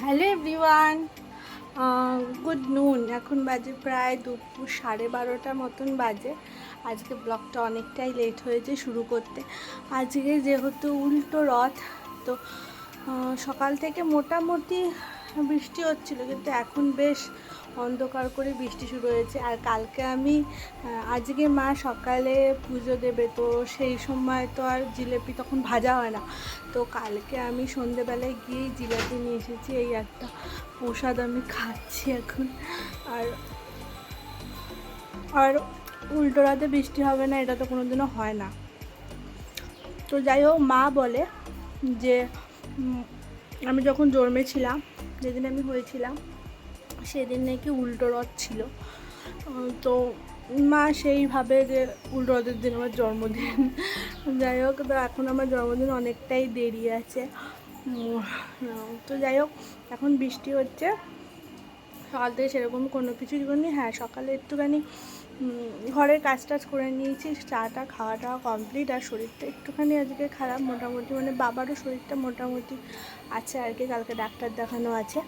Hello everyone good নুন এখন বাজে প্রায় দুপুর সাড়ে বারোটা মতন বাজে। আজকে ব্লগটা অনেকটাই লেট হয়েছে শুরু করতে। আজকে যেহেতু উল্টো রথ, তো সকাল থেকে মোটামুটি বৃষ্টি হচ্ছিল, কিন্তু এখন বেশ অন্ধকার করে বৃষ্টি শুরু হয়েছে। আর কালকে আমি আজকে মা সকালে পুজো দেবে, তো সেই সময় তো আর জিলেপি তখন ভাজা হয় না। তো কালকে আমি সন্ধেবেলায় গিয়ে জিলাপি নিয়ে এসেছি, এই একটা প্রসাদ আমি খাচ্ছি এখন। আর আর উল্টো রাতে বৃষ্টি হবে না, এটা তো কোনোদিনও হয় না। তো যাই হোক, মা বলে যে আমি যখন জন্মেছিলাম, যেদিন আমি হয়েছিলাম সেদিন নাকি উল্টো রথ ছিল। তো মা সেইভাবে যে উল্টো রথের দিন আমার জন্মদিন। যাই হোক, তো এখন আমার জন্মদিন অনেকটাই দেরি আছে। তো যাই হোক, এখন বৃষ্টি হচ্ছে। সকাল থেকে সেরকম কোনো কিছুই করিনি হ্যাঁ সকালে একটুখানি ঘরের কাজ টাজ করে নিয়েছি। চাটা খাওয়া টাওয়া কমপ্লিট আর শরীরটা একটুখানি আজকে খারাপ। মোটামুটি মানে বাবারও শরীরটা মোটামুটি আছে আর কি। কালকে ডাক্তার দেখানো আছে।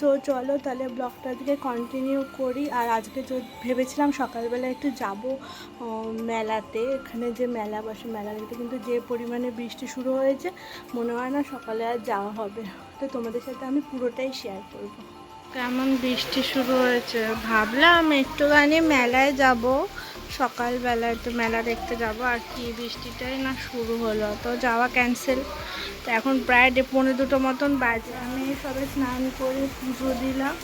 সো চলো তাহলে ব্লগটা আজকে কন্টিনিউ করি। আর আজকে ভেবেছিলাম সকালবেলা একটু যাব মেলাতে। এখানে যে মেলা বসে মেলা দেখতে কিন্তু যে পরিমাণে বৃষ্টি শুরু হয়েছে, মনে হয় না সকালে আর যাওয়া হবে। তো তোমাদের সাথে আমি পুরোটাই শেয়ার করব। কেমন বৃষ্টি শুরু হয়েছে? ভাবলাম একটুখানি মেলায় যাব। সকালবেলা একটু মেলা দেখতে যাব, আর কি বৃষ্টিটাই না শুরু হলো। তো যাওয়া ক্যান্সেল তো এখন প্রায় ডে পৌনে দুটো মতন বাজে। আমি সবে স্নান করে পুজো দিলাম।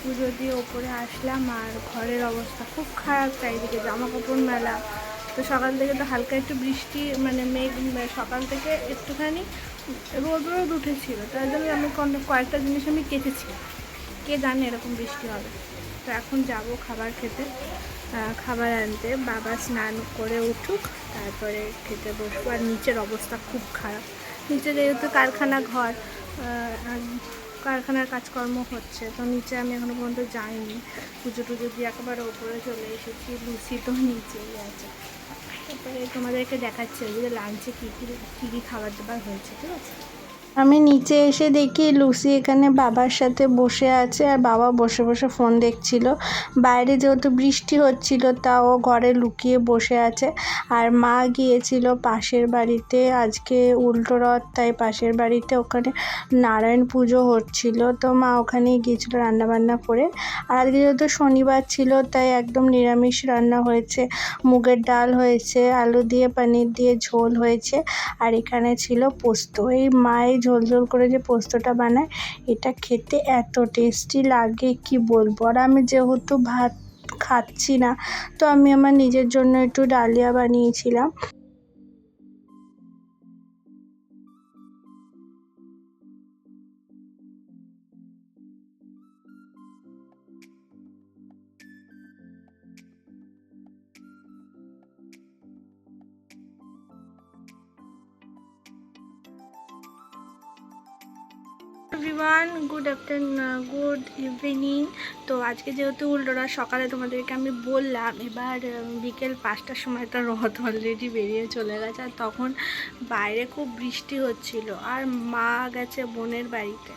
পুজো দিয়ে ওপরে আসলাম, আর ঘরের অবস্থা খুব খারাপ চারিদিকে জামা কাপড় মেলা। তো সকাল থেকে তো হালকা একটু বৃষ্টি মানে মেঘ সকাল থেকে একটুখানি রোদ রোদ উঠেছিল। তার জন্য আমি কয়েকটা জিনিস আমি কেচেছি কে জানে এরকম বৃষ্টি হবে। তো এখন যাব খাবার খেতে। খাবার আনতে। বাবা স্নান করে উঠুক, তারপরে খেতে বসবো। আর নিচের অবস্থা খুব খারাপ। নিচে যেহেতু কারখানা ঘর কারখানার কাজকর্ম হচ্ছে, তো নিচে আমি এখনও পর্যন্ত যাইনি। পুজো টুজো দিয়ে একেবারে ওপরে চলে এসেছি, লুচি তো নিচেই আছে। তারপরে তোমাদেরকে দেখাচ্ছি যে লাঞ্চে কী কী কী কী খাবার দাবার হয়েছে, ঠিক আছে? আমি নিচে এসে দেখি লুসি এখানে বাবার সাথে বসে আছে আর বাবা বসে বসে ফোন দেখছিল। বাইরে যেহেতু বৃষ্টি হচ্ছিল, তাও ঘরে লুকিয়ে বসে আছে। আর মা গিয়েছিল পাশের বাড়িতে, আজকে উল্টো রথ, তাই পাশের বাড়িতে ওখানে নারায়ণ পুজো হচ্ছিল। তো মা ওখানেই গিয়েছিল রান্নাবান্না করে। আর আজকে যেহেতু শনিবার ছিল, তাই একদম নিরামিষ রান্না হয়েছে। মুগের ডাল হয়েছে, আলু দিয়ে, পনির দিয়ে ঝোল হয়েছে। আর এখানে ছিল পোস্ত। এই মায়ের ঝোল ঝোল করে যে পোস্তটা বানায়, এটা খেতে এত টেস্টি লাগে, কি বলব? আর আমি যেহেতু ভাত খাচ্ছি না, তো আমি আমার নিজের জন্য একটু ডালিয়া বানিয়েছিলাম। Everyone good afternoon good evening তো আজকে যেহেতু উল্টোরা সকালে তোমাদেরকে আমি বললাম, এবার বিকেল পাঁচটার সময় তো রথ অলরেডি বেরিয়ে চলে গেছে আর তখন বাইরে খুব বৃষ্টি হচ্ছিল আর মা গেছে বোনের বাড়িতে।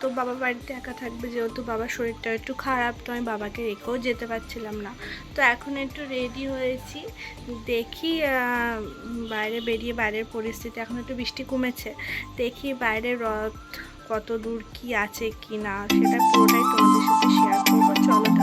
তো বাবা বাড়িতে একা থাকবে যেহেতু বাবার শরীরটা একটু খারাপ, তো আমি বাবাকে রেখেও যেতে পারছিলাম না। তো এখন একটু রেডি হয়েছি, দেখি বাইরে বেরিয়ে বাইরের পরিস্থিতি, এখন একটু বৃষ্টি কমেছে, দেখি বাইরে রথ কত দূর কি আছে কি না সেটা পুরোটাই তোমাদের সাথে শেয়ার করব। চলো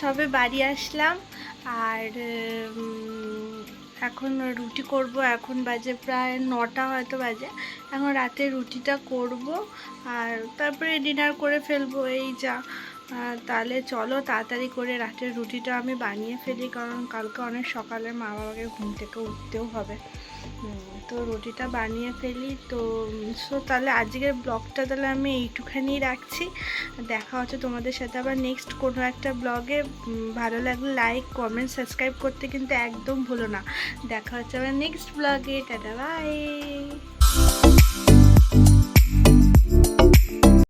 সবে বাড়ি আসলাম। আর এখন রুটি করব। এখন বাজে প্রায় নটা হয়তো বাজে। এখন রাতে রুটিটা করব। আর তারপরে ডিনার করে ফেলব। এই যা। তাহলে চলো তাড়াতাড়ি করে রাতের রুটিটা আমি বানিয়ে ফেলি, কারণ কালকে অনেক সকালে মা বাবাকে ঘুম থেকে উঠতেও হবে। তো রুটিটা বানিয়ে ফেলি। তো, সো তাহলে আজকের ব্লগটা তাহলে আমি এইটুখানি রাখছি। দেখা হচ্ছে তোমাদের সাথে আবার নেক্সট কোনো একটা ব্লগে। ভালো লাগলে লাইক কমেন্ট সাবস্ক্রাইব করতে কিন্তু একদম ভুলো না। দেখা হচ্ছে আবার নেক্সট ব্লগে। Tata bye